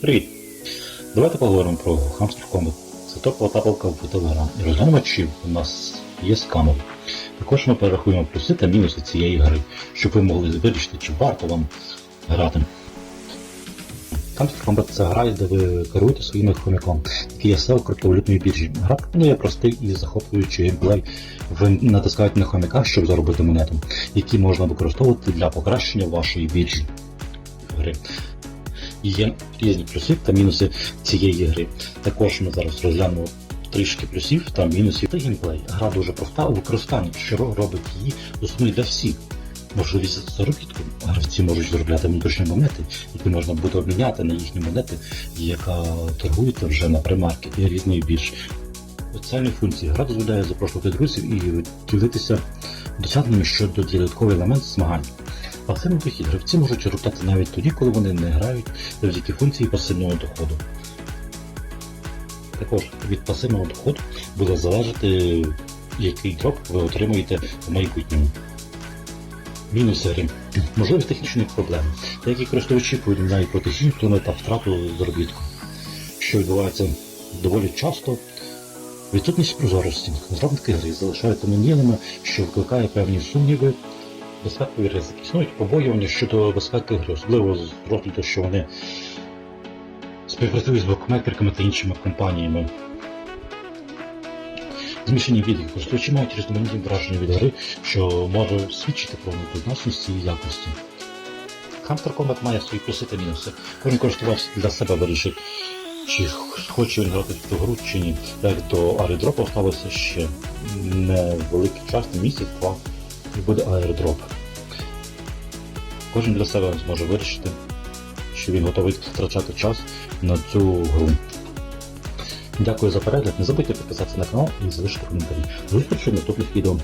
Привіт! Давайте поговоримо про Hamster Combat. Це топова табелка в Telegram. І чи у нас є скамер. Також ми перерахуємо плюси та мінуси цієї гри, щоб ви могли вирішити, чи варто вам грати. Hamster Combat це гра, де ви керуєте своїм хомяком, який є SEO криптовалютної біржі. Гра пропонує простий і захоплюючий геймплей. Ви натискаєте на хомяка, щоб заробити монету, які можна використовувати для покращення вашої біржі гри. Є різні плюси та мінуси цієї гри. Також ми зараз розглянемо трішки плюсів та мінусів та геймплей. Гра дуже проста у використанні, що робить її доступною для всіх. Можливість заробітку. Гравці можуть заробляти внутрішні монети, які можна буде обміняти на їхні монети, яка торгується вже на примаркеті рідної біржі. Соціальні функції. Гра дозволяє запрошувати друзів і ділитися досягненнями щодо додатковий елемент змагань. Пасивний дохід гравці можуть заробляти навіть тоді, коли вони не грають завдяки функції пасивного доходу. Також від пасивного доходу буде залежати, який дроп ви отримуєте в майбутньому. Мінуси. Можливість технічних проблем. Деякі користувачі повідомляють про технічні впливи та втрату заробітку, що відбувається доволі часто. Відсутність прозорості. Розробники гри залишаються анонімними, що викликає певні сумніви безпекові ризики. Існують побоювання щодо безпеки гри, особливо з розгляду, що вони співпрацюють з букмекерками та іншими компаніями. Змішані відгуки. Користувачі мають різноманітні враження від гри, що може свідчити про недозначність її якості. Hunter Combat має свої плюси та мінуси. Кожен користувач для себе вирішить, чи хоче він грати в цю гру, чи ні. Так до аеродропу осталося ще невеликий час, місяць-два, і буде аеродроп. Кожен для себе зможе вирішити, що він готовий втрачати час на цю гру. Дякую за перегляд. Не забудьте підписатися на канал і залишити коментарі. Зустрічі в наступних відео.